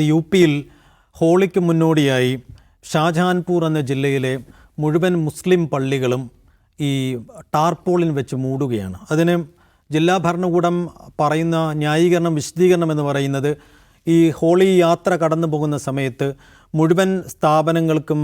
ഇത് യു പിയിൽ ഹോളിക്ക് മുന്നോടിയായി ഷാജഹാൻപൂർ എന്ന ജില്ലയിലെ മുഴുവൻ മുസ്ലിം പള്ളികളും ഈ ടാർപോളിൻ വെച്ച് മൂടുകയാണ്. അതിന് ജില്ലാ ഭരണകൂടം പറയുന്ന ന്യായീകരണം വിശദീകരണം എന്ന് പറയുന്നത് ഈ ഹോളി യാത്ര കടന്നു പോകുന്ന സമയത്ത് മുഴുവൻ സ്ഥാപനങ്ങൾക്കും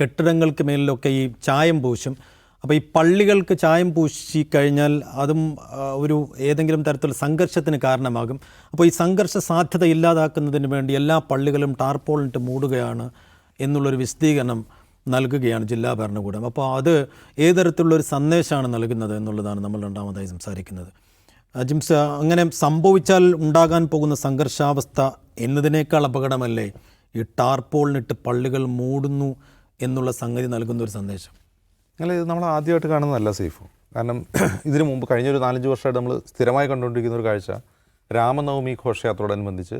കെട്ടിടങ്ങൾക്ക് മേലിലൊക്കെ ഈ ചായം പൂശും. അപ്പോൾ ഈ പള്ളികൾക്ക് ചായം പൂശി കഴിഞ്ഞാൽ അതും ഒരു ഏതെങ്കിലും തരത്തിൽ സംഘർഷത്തിന് കാരണമാകും. അപ്പോൾ ഈ സംഘർഷ സാധ്യത ഇല്ലാതാക്കുന്നതിന് വേണ്ടി എല്ലാ പള്ളികളും ടാർപോളിട്ട് മൂടുകയാണ് എന്നുള്ളൊരു വിശദീകരണം നൽകുകയാണ് ജില്ലാ ഭരണകൂടം. അപ്പോൾ അത് ഏതരത്തിലുള്ളൊരു സന്ദേശമാണ് നൽകുന്നത് എന്നുള്ളതാണ് നമ്മൾ രണ്ടാമതായി സംസാരിക്കുന്നത്. ജിംസ് അങ്ങനെ സംഭവിച്ചാൽ ഉണ്ടാകാൻ പോകുന്ന സംഘർഷാവസ്ഥ എന്നതിനേക്കാൾ അപകടമല്ലേ ഈ ടാർപോളിനിട്ട് പള്ളികൾ മൂടുന്നു എന്നുള്ള സംഗതി നൽകുന്ന ഒരു സന്ദേശം? നിങ്ങൾ ഇത് നമ്മൾ ആദ്യമായിട്ട് കാണുന്നതല്ല സേഫ്. കാരണം ഇതിനു മുമ്പ് കഴിഞ്ഞൊരു നാലഞ്ച് വർഷമായിട്ട് നമ്മൾ സ്ഥിരമായി കണ്ടുകൊണ്ടിരിക്കുന്ന ഒരു കാഴ്ച. രാമനവമി ഘോഷയാത്രയോടനുബന്ധിച്ച്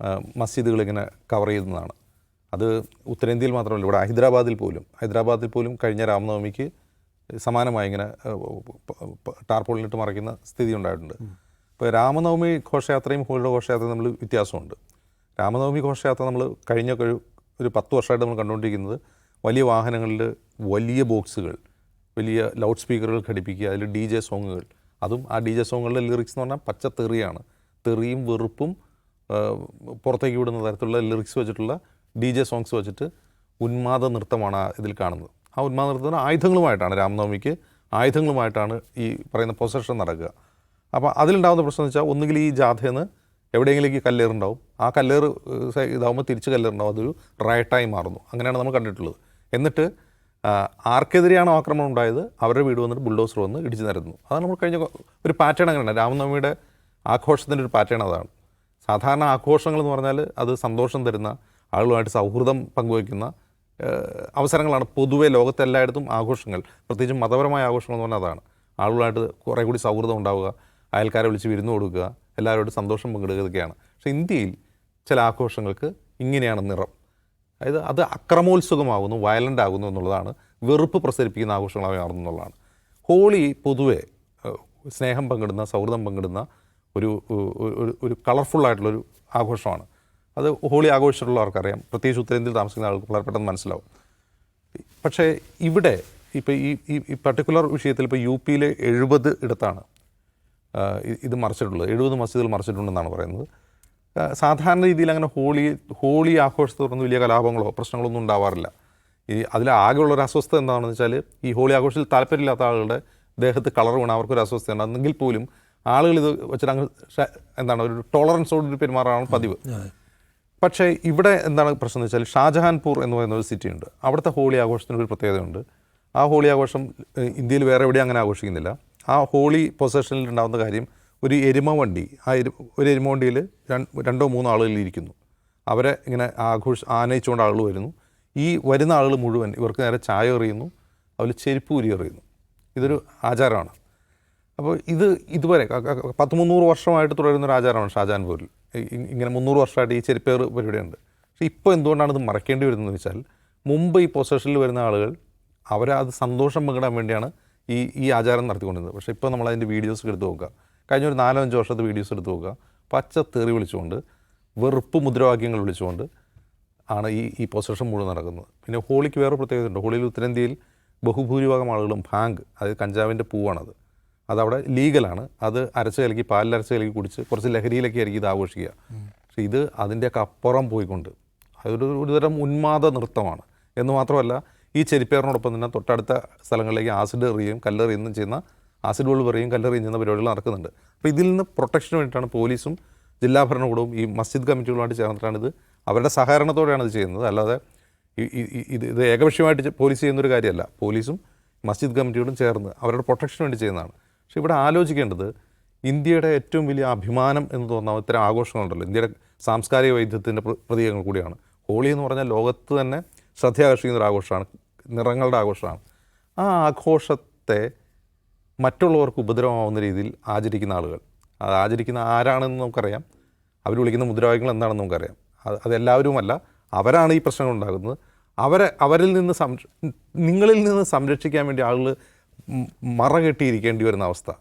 മസ്ജിദുകളിങ്ങനെ മസ്ജിദുകൾ ഇങ്ങനെ കവർ ചെയ്യുന്നതാണ്. അത് ഉത്തരേന്ത്യയിൽ മാത്രമല്ല ഇവിടെ ഹൈദരാബാദിൽ പോലും ഹൈദരാബാദിൽ പോലും കഴിഞ്ഞ രാമനവമിക്ക് സമാനമായി ഇങ്ങനെ ടാർപോളിലിട്ട് മറയ്ക്കുന്ന സ്ഥിതി ഉണ്ടായിട്ടുണ്ട്. ഇപ്പോൾ രാമനവമി ഘോഷയാത്രയും ഹോളിയുടെ ഘോഷയാത്രയും നമ്മൾ വ്യത്യാസമുണ്ട്. രാമനവമി ഘോഷയാത്ര നമ്മൾ കഴിഞ്ഞ ഒരു ഒരു പത്ത് വർഷമായിട്ട് നമ്മൾ കണ്ടുകൊണ്ടിരിക്കുന്നത് വലിയ വാഹനങ്ങളിൽ വലിയ ബോക്സുകൾ വലിയ ലൗഡ് സ്പീക്കറുകൾ ഘടിപ്പിക്കുക അതിൽ ഡി ജെ സോങ്ങുകൾ. അതും ആ ഡി ജെ സോങ്ങുകളുടെ ലിറിക്സ് എന്ന് പറഞ്ഞാൽ പച്ച തെറിയാണ്. തെറിയും വെറുപ്പും പുറത്തേക്ക് വിടുന്ന തരത്തിലുള്ള ലിറിക്സ് വെച്ചിട്ടുള്ള ഡി ജെ സോങ്സ് വെച്ചിട്ട് ഉന്മാദ നൃത്തമാണ് ഇതിൽ കാണുന്നത്. ആ ഉന്മാദ നൃത്തത്തിന് ആയുധങ്ങളുമായിട്ടാണ് രാംനവമിക്ക് ആയുധങ്ങളുമായിട്ടാണ് ഈ പറയുന്ന പൊസഷൻ നടക്കുക. അപ്പോൾ അതിലുണ്ടാകുന്ന പ്രശ്നം എന്ന് വെച്ചാൽ ഒന്നുകിൽ ഈ ജാഥയെന്ന് എവിടെയെങ്കിലേക്ക് കല്ലേറുണ്ടാവും. ആ കല്ലേറ് ഇതാകുമ്പോൾ തിരിച്ച് കല്ലേറുണ്ടാവും. അതൊരു റയട്ടായി മാറുന്നു. അങ്ങനെയാണ് നമ്മൾ കണ്ടിട്ടുള്ളത്. എന്നിട്ട് ആർക്കെതിരെയാണ് ആക്രമണം ഉണ്ടായത്? അവരുടെ വീട് വന്നിട്ട് ബുൾഡോസർ വന്ന് ഇടിച്ചു നിരന്നു അതാണ് നമ്മൾ കഴിഞ്ഞ ഒരു പാറ്റേൺ അങ്ങനെയാണ്. രാമനവമിയുടെ ആഘോഷത്തിന്റെ ഒരു പാറ്റേൺ അതാണ്. സാധാരണ ആഘോഷങ്ങൾ എന്ന് പറഞ്ഞാൽ അത് സന്തോഷം തരുന്ന ആളുകളുമായിട്ട് സൗഹൃദം പങ്കുവയ്ക്കുന്ന അവസരങ്ങളാണ് പൊതുവെ ലോകത്തെല്ലായിടത്തും ആഘോഷങ്ങൾ. പ്രത്യേകിച്ചും മതപരമായ ആഘോഷങ്ങൾ എന്ന് പറഞ്ഞാൽ അതാണ്. ആളുകളായിട്ട് കുറേ കൂടി സൗഹൃദം ഉണ്ടാവുക അയൽക്കാരെ വിളിച്ച് വിരുന്ന് കൊടുക്കുക എല്ലാവരോടും സന്തോഷം പങ്കിടുക ഇതൊക്കെയാണ്. പക്ഷേ ഇന്ത്യയിൽ ചില ആഘോഷങ്ങൾക്ക് ഇങ്ങനെയാണ് നിറം. അതായത് അത് അക്രമോത്സുകമാകുന്നു വയലന്റ് ആകുന്നു എന്നുള്ളതാണ് വെറുപ്പ് പ്രസരിപ്പിക്കുന്ന ആഘോഷങ്ങളായി മാറുന്നു എന്നുള്ളതാണ്. ഹോളി പൊതുവെ സ്നേഹം പങ്കിടുന്ന സൗഹൃദം പങ്കിടുന്ന ഒരു ഒരു- കളർഫുള്ളായിട്ടുള്ളൊരു ആഘോഷമാണ്. അത് ഹോളി ആഘോഷിച്ചിട്ടുള്ളവർക്കറിയാം പ്രത്യേകിച്ച് ഉത്തരേന്ത്യയിൽ താമസിക്കുന്ന ആൾക്ക് വളരെ പെട്ടെന്ന് മനസ്സിലാവും. പക്ഷേ ഇവിടെ ഇപ്പോൾ ഈ ഈ- പർട്ടിക്കുലർ വിഷയത്തിൽ ഇപ്പോൾ യു പിയിലെ എഴുപത് ഇടത്താണ് ഇത് മറിച്ചിട്ടുള്ളത്. എഴുപത് മസ്ജിദുകൾ മറിച്ചിട്ടുണ്ടെന്നാണ് പറയുന്നത്. സാധാരണ രീതിയിൽ അങ്ങനെ ഹോളി ഹോളി ആഘോഷത്തെ തുടർന്ന് വലിയ കലാപങ്ങളോ പ്രശ്നങ്ങളോ ഒന്നും ഉണ്ടാവാറില്ല. ഈ അതിൽ ആകെയുള്ള ഒരു അസ്വസ്ഥത എന്താണെന്ന് വെച്ചാൽ ഈ ഹോളി ആഘോഷത്തിൽ താല്പര്യമില്ലാത്ത ആളുകളുടെ ദേഹത്ത് കളർ വീണ അവർക്കൊരു അസ്വസ്ഥത ഉണ്ട് എന്നെങ്കിൽ പോലും ആളുകൾ ഇത് വെച്ചിട്ട് അങ്ങ് എന്താണ് ഒരു ടോളറൻസോട് പെരുമാറാണ് പതിവ്. പക്ഷേ ഇവിടെ എന്താണ് പ്രശ്നം എന്ന് വെച്ചാൽ ഷാജഹാൻപൂർ എന്ന് പറയുന്ന ഒരു സിറ്റി ഉണ്ട് അവിടുത്തെ ഹോളി ആഘോഷത്തിന് ഒരു പ്രത്യേകതയുണ്ട്. ആ ഹോളി ആഘോഷം ഇന്ത്യയിൽ വേറെ എവിടെയും അങ്ങനെ ആഘോഷിക്കുന്നില്ല. ആ ഹോളി പൊസഷനിൽ ഉണ്ടാകുന്ന കാര്യം ഒരു എരുമ വണ്ടി ആ എരു ഒരു എരുമ വണ്ടിയിൽ രണ്ടോ മൂന്നോ ആളുകൾ ഇരിക്കുന്നു. അവരെ ഇങ്ങനെ ആഘോഷ ആനയിച്ചുകൊണ്ട് ആളുകൾ വരുന്നു. ഈ വരുന്ന ആളുകൾ മുഴുവൻ ഇവർക്ക് നേരെ ചായ എറിയുന്നു അതിൽ ചെരുപ്പ് ഉരി എറിയുന്നു. ഇതൊരു ആചാരമാണ്. അപ്പോൾ ഇത് ഇതുവരെ പത്ത് മുന്നൂറ് വർഷമായിട്ട് തുടരുന്ന ഒരു ആചാരമാണ് ഇ- ഇങ്ങനെ മുന്നൂറ് വർഷമായിട്ട് ഈ ചെരുപ്പേർ പരിപാടിയുണ്ട്. പക്ഷേ ഇപ്പോൾ എന്തുകൊണ്ടാണ് ഇത് മറക്കേണ്ടി വരുന്നതെന്ന് വെച്ചാൽ മുമ്പ് ഈ പൊസഷനിൽ വരുന്ന ആളുകൾ അവരത് സന്തോഷം പങ്കിടാൻ വേണ്ടിയാണ് ഈ ഈ ആചാരം നടത്തിക്കൊണ്ടിരുന്നത്. പക്ഷേ ഇപ്പോൾ നമ്മൾ അതിന്റെ വീഡിയോസ് എടുത്ത് നോക്കുക. കഴിഞ്ഞ ഒരു നാലോ അഞ്ചോ വർഷത്തെ വീഡിയോസ് എടുത്ത് നോക്കുക. പച്ച തെറി വിളിച്ചുകൊണ്ട് വെറുപ്പ് മുദ്രാവാക്യങ്ങൾ വിളിച്ചുകൊണ്ട് ആണ് ഈ ഈ പൊസിഷൻ മുഴുവൻ നടക്കുന്നത്. പിന്നെ ഹോളിക്ക് വേറെ പ്രത്യേകത ഉണ്ട്. ഹോളിയിൽ ഉത്തരേന്ത്യയിൽ ബഹുഭൂരിഭാഗം ആളുകളും ഭാങ്ക് അതായത് കഞ്ചാവിന്റെ പൂവാണത്. അതവിടെ ലീഗലാണ്. അത് അരച്ച് കലക്കി പാലിൽ അരച്ച് കലക്കി കുടിച്ച് കുറച്ച് ലഹരിയിലൊക്കെ ആയിരിക്കും ഇത് ആഘോഷിക്കുക. പക്ഷേ ഇത് അതിന്റെയൊക്കെ അപ്പുറം പോയിക്കൊണ്ട് അതൊരു ഒരുതരം ഉന്മാദ നൃത്തമാണ്. എന്ന് മാത്രമല്ല ഈ ചെരിപ്പേറിനോടൊപ്പം തന്നെ തൊട്ടടുത്ത സ്ഥലങ്ങളിലേക്ക് ആസിഡ് എറിയുകയും കല്ലെറിയുകയും ചെയ്യുന്ന ആസിഡ് ബോൾ പറയും കല്ലെറിയുന്ന പരിപാടികൾ നടക്കുന്നുണ്ട്. അപ്പോൾ ഇതിൽ നിന്ന് പ്രൊട്ടക്ഷന് വേണ്ടിയിട്ടാണ് പോലീസും ജില്ലാ ഭരണകൂടവും ഈ മസ്ജിദ് കമ്മിറ്റികളുമായിട്ട് ചേർന്നിട്ടാണ് ഇത് അവരുടെ സഹകരണത്തോടെയാണ് ഇത് ചെയ്യുന്നത്. അല്ലാതെ ഇത് ഇത് ഏകപക്ഷീയമായിട്ട് പോലീസ് ചെയ്യുന്നൊരു കാര്യമല്ല. പോലീസും മസ്ജിദ് കമ്മിറ്റിയോടും ചേർന്ന് അവരുടെ പ്രൊട്ടക്ഷന് വേണ്ടി ചെയ്യുന്നതാണ്. പക്ഷേ ഇവിടെ ആലോചിക്കേണ്ടത് ഇന്ത്യയുടെ ഏറ്റവും വലിയ അഭിമാനം എന്ന് തോന്നാവുന്ന ഇത്തരം ആഘോഷങ്ങളുണ്ടല്ലോ. ഇന്ത്യയുടെ സാംസ്കാരിക വൈദ്യത്തിന്റെ പ്രതീകങ്ങൾ കൂടിയാണ്. ഹോളി എന്ന് പറഞ്ഞാൽ ലോകത്ത് തന്നെ ശ്രദ്ധയാകർഷിക്കുന്ന ഒരു ആഘോഷമാണ് നിറങ്ങളുടെ ആഘോഷമാണ്. ആ ആഘോഷത്തെ മറ്റുള്ളവർക്ക് ഉപദ്രവമാവുന്ന രീതിയിൽ ആചരിക്കുന്ന ആളുകൾ. അത് ആചരിക്കുന്ന ആരാണെന്ന് നമുക്കറിയാം. അവർ വിളിക്കുന്ന മുദ്രാവാക്യങ്ങൾ എന്താണെന്ന് നമുക്കറിയാം. അത് അതെല്ലാവരുമല്ല. അവരാണ് ഈ പ്രശ്നങ്ങൾ ഉണ്ടാകുന്നത് അവരെ അവരിൽ നിന്ന് സംര നിങ്ങളിൽ നിന്ന് സംരക്ഷിക്കാൻ വേണ്ടി ആളുകൾ മ- മറ കെട്ടിയിരിക്കേണ്ടി വരുന്ന അവസ്ഥ.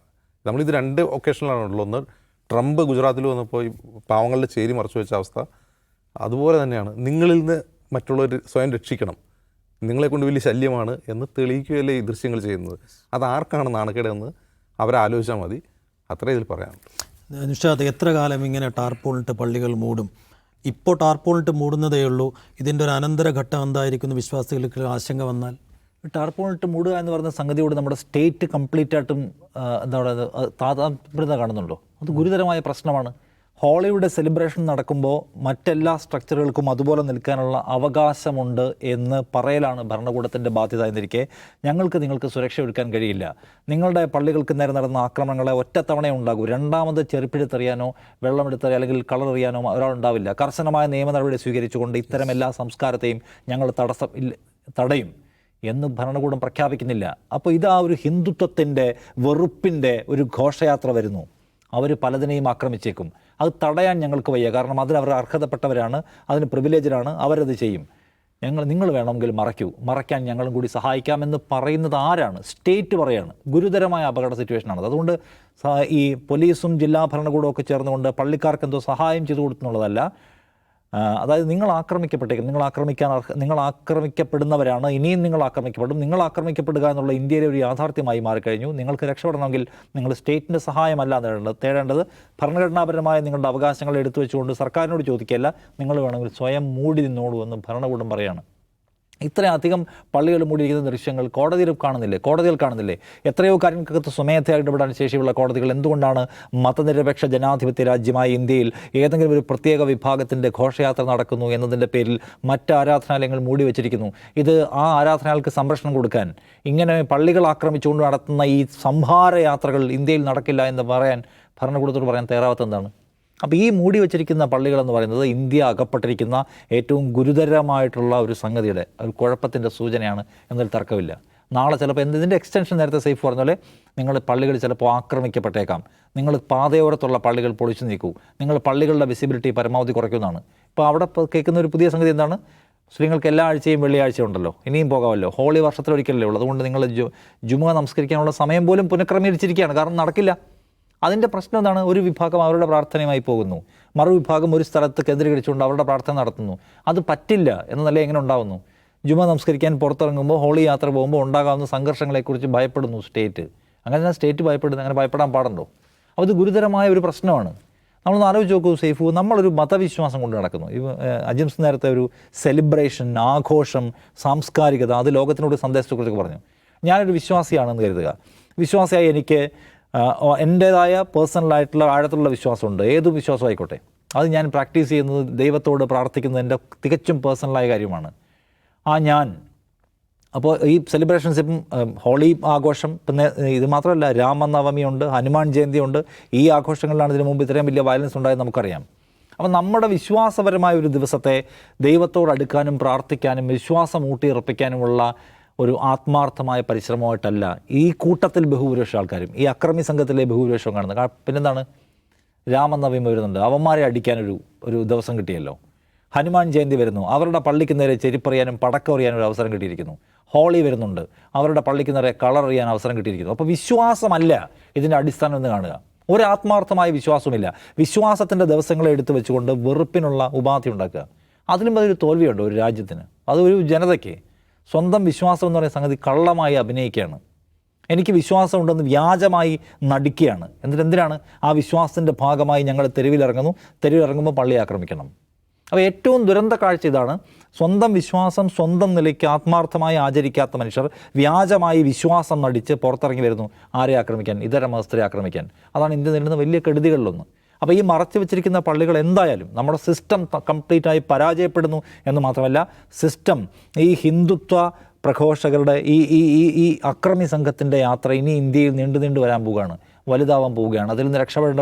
നമ്മളിത് രണ്ട് ഒക്കേഷനിലാണുള്ളത് ഒന്ന് ട്രംപ് ഗുജറാത്തിൽ വന്നപ്പോൾ ഈ പാവങ്ങളുടെ ചേരി മറച്ചു വെച്ച അവസ്ഥ. അതുപോലെ തന്നെയാണ് നിങ്ങളിൽ നിന്ന് മറ്റുള്ളവർ സ്വയം രക്ഷിക്കണം. നിങ്ങളെ കൊണ്ട് വലിയ ശല്യമാണ് എന്ന് തെളിയിക്കുകയല്ലേ ഈ ദൃശ്യങ്ങൾ ചെയ്യുന്നത്? അത് ആർക്കാണ് നാണക്കേടെന്ന് അവരാലോചിച്ചാൽ മതി. അത്രേ ഇതിൽ പറയാനുള്ളൂ. നിഷാദ് എത്ര കാലം ഇങ്ങനെ ടാർപോളിട്ട് പള്ളികൾ മൂടും? ഇപ്പോൾ ടാർപോളിട്ട് മൂടുന്നതേ ഉള്ളൂ. ഇതിന്റെ ഒരു അനന്തരഘട്ടം എന്തായിരിക്കുന്നു വിശ്വാസികൾക്ക് ആശങ്ക വന്നാൽ? ടാർപോളിട്ട് മൂടുക എന്ന് പറയുന്ന സംഗതിയോട് നമ്മുടെ സ്റ്റേറ്റ് കംപ്ലീറ്റ് ആയിട്ടും എന്താ പറയുക താതാത്മ്യത കാണുന്നുണ്ടോ? അത് ഗുരുതരമായ പ്രശ്നമാണ്. ഹോളിവുഡ് സെലിബ്രേഷൻ നടക്കുമ്പോൾ മറ്റെല്ലാ സ്ട്രക്ചറുകൾക്കും അതുപോലെ നിൽക്കാനുള്ള അവകാശമുണ്ട് എന്ന് പറയലാണ് ഭരണകൂടത്തിന്റെ ബാധ്യത എന്നിരിക്കെ ഞങ്ങൾക്ക് നിങ്ങൾക്ക് സുരക്ഷ ഒരുക്കാൻ കഴിയില്ല. നിങ്ങളുടെ പള്ളികൾക്ക് നേരെ നടന്ന ആക്രമണങ്ങളെ ഒറ്റത്തവണ ഉണ്ടാകൂ. രണ്ടാമത് ചെറുപ്പിടുത്തെറിയാനോ വെള്ളമെടുത്തെറിയാൻ അല്ലെങ്കിൽ കളർ എറിയാനോ ഒരാളുണ്ടാവില്ല കർശനമായ നിയമ നടപടി സ്വീകരിച്ചുകൊണ്ട് ഇത്തരം എല്ലാ സംസ്കാരത്തെയും ഞങ്ങൾ തടസ്സം തടയും എന്ന് ഭരണകൂടം പ്രഖ്യാപിക്കുന്നില്ല. അപ്പോൾ ഇത് ഒരു ഹിന്ദുത്വത്തിന്റെ വെറുപ്പിന്റെ ഒരു ഘോഷയാത്ര വരുന്നു. അവർ പലതിനെയും ആക്രമിച്ചേക്കും. അത് തടയാൻ ഞങ്ങൾക്ക് വയ്യ. കാരണം അതിന് അവർ അർഹതപ്പെട്ടവരാണ് അതിന് പ്രിവിലേജരാണ് അവരത് ചെയ്യും. ഞങ്ങൾ നിങ്ങൾ വേണമെങ്കിൽ മറയ്ക്കൂ. മറയ്ക്കാൻ ഞങ്ങളും കൂടി സഹായിക്കാമെന്ന് പറയുന്നത് ആരാണ്? സ്റ്റേറ്റ് പറയാണ്. ഗുരുതരമായ അപകട സിറ്റുവേഷനാണ് അതുകൊണ്ട് ഈ പോലീസും ജില്ലാ ഭരണകൂടവും ഒക്കെ ചേർന്നുകൊണ്ട് പള്ളിക്കാർക്ക് എന്തോ സഹായം ചെയ്തു കൊടുക്കുന്നുള്ളതല്ല അതായത് നിങ്ങൾ ആക്രമിക്കപ്പെട്ടേക്കും നിങ്ങൾ ആക്രമിക്കാൻ നിങ്ങൾ ആക്രമിക്കപ്പെടുന്നവരാണ് ഇനിയും നിങ്ങൾ ആക്രമിക്കപ്പെടും. നിങ്ങൾ ആക്രമിക്കപ്പെടുക എന്നുള്ള ഇന്ത്യയിലെ ഒരു യാഥാർത്ഥ്യമായി മാറിക്കഴിഞ്ഞു. നിങ്ങൾക്ക് രക്ഷപ്പെടണമെങ്കിൽ നിങ്ങൾ സ്റ്റേറ്റിന്റെ സഹായമല്ല തേടേണ്ടത് തേടേണ്ടത്. ഭരണഘടനാപരമായ നിങ്ങളുടെ അവകാശങ്ങൾ എടുത്തു വെച്ചുകൊണ്ട് സർക്കാരിനോട് ചോദിക്കുകയല്ല. നിങ്ങൾ വേണമെങ്കിൽ സ്വയം മൂടി നിന്നോളൂ എന്ന് ഭരണകൂടം പറയാണ്. ഇത്രയധികം പള്ളികൾ മൂടിയിരിക്കുന്ന ദൃശ്യങ്ങൾ കോടതിയിൽ കാണുന്നില്ലേ? കോടതികൾ കാണുന്നില്ലേ? എത്രയോ കാര്യങ്ങൾക്കകത്ത് സ്വമേധയായി ഇടപെടാൻ ശേഷിയുള്ള കോടതികൾ എന്തുകൊണ്ടാണ് മതനിരപേക്ഷ ജനാധിപത്യ രാജ്യമായ ഇന്ത്യയിൽ ഏതെങ്കിലും ഒരു പ്രത്യേക വിഭാഗത്തിന്റെ ഘോഷയാത്ര നടക്കുന്നു എന്നതിന്റെ പേരിൽ മറ്റ് ആരാധനാലയങ്ങൾ മൂടി വച്ചിരിക്കുന്നു? ഇത് ആ ആരാധനാലയങ്ങൾക്ക് സംരക്ഷണം കൊടുക്കാൻ ഇങ്ങനെ പള്ളികൾ ആക്രമിച്ചുകൊണ്ട് നടത്തുന്ന ഈ സംഹാര യാത്രകൾ ഇന്ത്യയിൽ നടക്കില്ല എന്ന് പറയാൻ ഭരണകൂടത്തോട് പറയാൻ തയ്യാറാവാത്ത എന്താണ്? അപ്പോൾ ഈ മൂടി വച്ചിരിക്കുന്ന പള്ളികളെന്ന് പറയുന്നത് ഇന്ത്യ അകപ്പെട്ടിരിക്കുന്ന ഏറ്റവും ഗുരുതരമായിട്ടുള്ള ഒരു സംഗതിയുടെ ഒരു കുഴപ്പത്തിന്റെ സൂചനയാണ് എന്നൊരു തർക്കമില്ല. നാളെ ചിലപ്പോൾ എന്തിന്റെ എക്സ്റ്റൻഷൻ നേരത്തെ സേഫ് പറഞ്ഞ പോലെ നിങ്ങൾ പള്ളികൾ ചിലപ്പോൾ ആക്രമിക്കപ്പെട്ടേക്കാം. നിങ്ങൾ പാതയോരത്തുള്ള പള്ളികൾ പൊളിച്ചു നീക്കൂ. നിങ്ങൾ പള്ളികളുടെ വിസിബിലിറ്റി പരമാവധി കുറയ്ക്കുന്നതാണ്. ഇപ്പോൾ അവിടെ കേൾക്കുന്ന ഒരു പുതിയ സംഗതി എന്താണ്? മുസ്ലിങ്ങൾക്ക് എല്ലാ ആഴ്ചയും വെള്ളിയാഴ്ച ഉണ്ടല്ലോ. ഇനിയും പോകാമല്ലോ. ഹോളി വർഷത്തിലൊരിക്കലല്ലേ ഉള്ളൂ. അതുകൊണ്ട് നിങ്ങൾ ജു ജുമുഅ നമസ്കരിക്കാനുള്ള സമയം പോലും പുനഃക്രമീകരിച്ചിരിക്കുകയാണ്. കാരണം നടക്കില്ല. അതിന്റെ പ്രശ്നം എന്താണ്? ഒരു വിഭാഗം അവരുടെ പ്രാർത്ഥനയുമായി പോകുന്നു. മറുവിഭാഗം ഒരു സ്ഥലത്ത് കേന്ദ്രീകരിച്ചുകൊണ്ട് അവരുടെ പ്രാർത്ഥന നടത്തുന്നു. അത് പറ്റില്ല എന്ന നില എങ്ങനെ ഉണ്ടാവുന്നു? ജുമ നമസ്കരിക്കാൻ പുറത്തിറങ്ങുമ്പോൾ ഹോളി യാത്ര പോകുമ്പോൾ ഉണ്ടാകാവുന്ന സംഘർഷങ്ങളെക്കുറിച്ച് ഭയപ്പെടുന്നു സ്റ്റേറ്റ്. അങ്ങനെ സ്റ്റേറ്റ് ഭയപ്പെടുന്നു അങ്ങനെ ഭയപ്പെടാൻ പാടുണ്ടോ? അപ്പോൾ ഗുരുതരമായ ഒരു പ്രശ്നമാണ്. നമ്മളൊന്ന് ആലോചിച്ച് നോക്കൂ സേഫു നമ്മളൊരു മതവിശ്വാസം കൊണ്ട് നടക്കുന്നു. ഈ അജിംസ് നേരത്തെ ഒരു സെലിബ്രേഷൻ ആഘോഷം സാംസ്കാരികത അത് ലോകത്തിനോട് സന്ദേശത്തെക്കുറിച്ചൊക്കെ പറഞ്ഞു. ഞാനൊരു വിശ്വാസിയാണെന്ന് കരുതുക. വിശ്വാസിയായി എനിക്ക് എന്റേതായ പേഴ്സണലായിട്ടുള്ള ആഴത്തിലുള്ള വിശ്വാസമുണ്ട്. ഏത് വിശ്വാസം ആയിക്കോട്ടെ. അത് ഞാൻ പ്രാക്ടീസ് ചെയ്യുന്നത് ദൈവത്തോട് പ്രാർത്ഥിക്കുന്നത് എന്റെ തികച്ചും പേഴ്സണലായ കാര്യമാണ്. ആ ഞാൻ. അപ്പോൾ ഈ സെലിബ്രേഷൻസ് ഇപ്പം ഹോളി ആഘോഷം പിന്നെ ഇത് മാത്രമല്ല രാമനവമിയുണ്ട് ഹനുമാൻ ജയന്തിയുണ്ട് ഈ ആഘോഷങ്ങളിലാണ് ഇതിനു മുമ്പ് ഇത്രയും വലിയ വയലൻസ് ഉണ്ടായത് നമുക്കറിയാം. അപ്പം നമ്മുടെ വിശ്വാസപരമായ ഒരു ദിവസത്തെ ദൈവത്തോട് അടുക്കാനും പ്രാർത്ഥിക്കാനും വിശ്വാസം ഊട്ടിയുറപ്പിക്കാനുമുള്ള ഒരു ആത്മാർത്ഥമായ പരിശ്രമമായിട്ടല്ല ഈ കൂട്ടത്തിൽ ബഹുഭൂരിപക്ഷം ആൾക്കാരും ഈ അക്രമി സംഘത്തിലെ ബഹുഭൂരിപക്ഷം കാണുന്നത്. പിന്നെന്താണ്? രാമനവമി വരുന്നുണ്ട്. അവന്മാരെ അടിക്കാനൊരു ഒരു ദിവസം കിട്ടിയല്ലോ. ഹനുമാൻ ജയന്തി വരുന്നു. അവരുടെ പള്ളിക്ക് നേരെ ചെരിപ്പറിയാനും പടക്കം എറിയാനും ഒരു അവസരം കിട്ടിയിരിക്കുന്നു. ഹോളി വരുന്നുണ്ട്. അവരുടെ പള്ളിക്ക് നേരെ കളർ എറിയാൻ അവസരം കിട്ടിയിരിക്കുന്നു. അപ്പോൾ വിശ്വാസമല്ല ഇതിന്റെ അടിസ്ഥാനം എന്ന് കാണുക. ഒരു ആത്മാർത്ഥമായ വിശ്വാസമില്ല വിശ്വാസത്തിന്റെ ദിവസങ്ങളെ എടുത്തു വെച്ചുകൊണ്ട് വെറുപ്പിനുള്ള ഉപാധി ഉണ്ടാക്കുക. അതിലും അതൊരു തോൽവിയുണ്ട് ഒരു രാജ്യത്തിന്. അതൊരു ജനതയ്ക്ക്. സ്വന്തം വിശ്വാസം എന്ന് പറയുന്ന സംഗതി കള്ളമായി അഭിനയിക്കുകയാണ്. എനിക്ക് വിശ്വാസമുണ്ടെന്ന് വ്യാജമായി നടിക്കുകയാണ്. എന്നിട്ട് എന്തിനാണ്? ആ വിശ്വാസത്തിന്റെ ഭാഗമായി ഞങ്ങൾ തെരുവിലിറങ്ങുന്നു. തെരുവിലിറങ്ങുമ്പോൾ പള്ളി ആക്രമിക്കണം. അപ്പോൾ ഏറ്റവും ദുരന്ത കാഴ്ച ഇതാണ്. സ്വന്തം വിശ്വാസം സ്വന്തം നിലയ്ക്ക് ആത്മാർത്ഥമായി ആചരിക്കാത്ത മനുഷ്യർ വ്യാജമായി വിശ്വാസം നടിച്ച് പുറത്തിറങ്ങി വരുന്നു. ആരെ ആക്രമിക്കാൻ? ഇതര മതസ്ഥരെ ആക്രമിക്കാൻ. അതാണ് ഇന്ത്യ നേരിടുന്ന വലിയ കെടുതികളിലൊന്ന്. അപ്പോൾ ഈ മറച്ചു വെച്ചിരിക്കുന്ന പള്ളികൾ എന്തായാലും നമ്മുടെ സിസ്റ്റം കംപ്ലീറ്റായി പരാജയപ്പെടുന്നു എന്ന് മാത്രമല്ല സിസ്റ്റം ഈ ഹിന്ദുത്വ പ്രഘോഷകരുടെ ഈ ഈ ഈ ഈ അക്രമി സംഘത്തിന്റെ യാത്ര ഇനി ഇന്ത്യയിൽ നീണ്ടു നീണ്ടു വരാൻ പോവുകയാണ് വലുതാവാൻ പോവുകയാണ്. അതിൽ നിന്ന് രക്ഷപ്പെടേണ്ട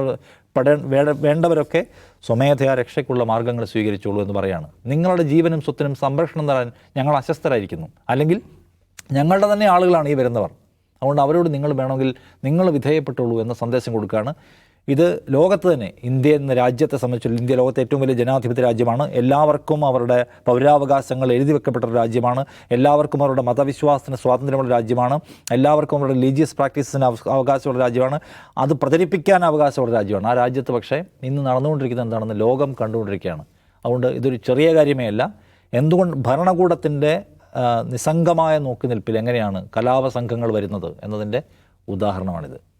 പെട വേണ്ട- വേണ്ടവരൊക്കെ സ്വമേധയാ രക്ഷയ്ക്കുള്ള മാർഗങ്ങൾ സ്വീകരിച്ചോളൂ എന്ന് പറയാണ്. നിങ്ങളുടെ ജീവനും സ്വത്തിനും സംരക്ഷണം തരാൻ ഞങ്ങൾ അസ്വസ്ഥരായിരിക്കുന്നു അല്ലെങ്കിൽ ഞങ്ങളുടെ തന്നെ ആളുകളാണ് ഈ വരുന്നവർ. അതുകൊണ്ട് അവരോട് നിങ്ങൾ വേണമെങ്കിൽ നിങ്ങൾ വിധേയപ്പെട്ടുള്ളൂ എന്ന സന്ദേശം കൊടുക്കുകയാണ്. ഇത് ലോകത്ത് തന്നെ ഇന്ത്യ എന്ന രാജ്യത്തെ സംബന്ധിച്ചുള്ള ഇന്ത്യ ലോകത്തെ ഏറ്റവും വലിയ ജനാധിപത്യ രാജ്യമാണ്. എല്ലാവർക്കും അവരുടെ പൗരാവകാശങ്ങൾ എഴുതി വെക്കപ്പെട്ട ഒരു രാജ്യമാണ്. എല്ലാവർക്കും അവരുടെ മതവിശ്വാസത്തിന് സ്വാതന്ത്ര്യമുള്ള രാജ്യമാണ്. എല്ലാവർക്കും അവരുടെ റിലീജിയസ് പ്രാക്ടീസിന് അവകാശമുള്ള രാജ്യമാണ്. അത് പ്രചരിപ്പിക്കാൻ അവകാശമുള്ള രാജ്യമാണ്. ആ രാജ്യത്ത് പക്ഷേ ഇന്ന് നടന്നുകൊണ്ടിരിക്കുന്നത് എന്താണെന്ന് ലോകം കണ്ടുകൊണ്ടിരിക്കുകയാണ്. അതുകൊണ്ട് ഇതൊരു ചെറിയ കാര്യമേ അല്ല. എന്തുകൊണ്ട് ഭരണകൂടത്തിന്റെ നിസ്സംഗമായ നോക്കുനിൽപ്പിൽ എങ്ങനെയാണ് കലാപ സംഘങ്ങൾ വരുന്നത് എന്നതിന്റെ ഉദാഹരണമാണിത്.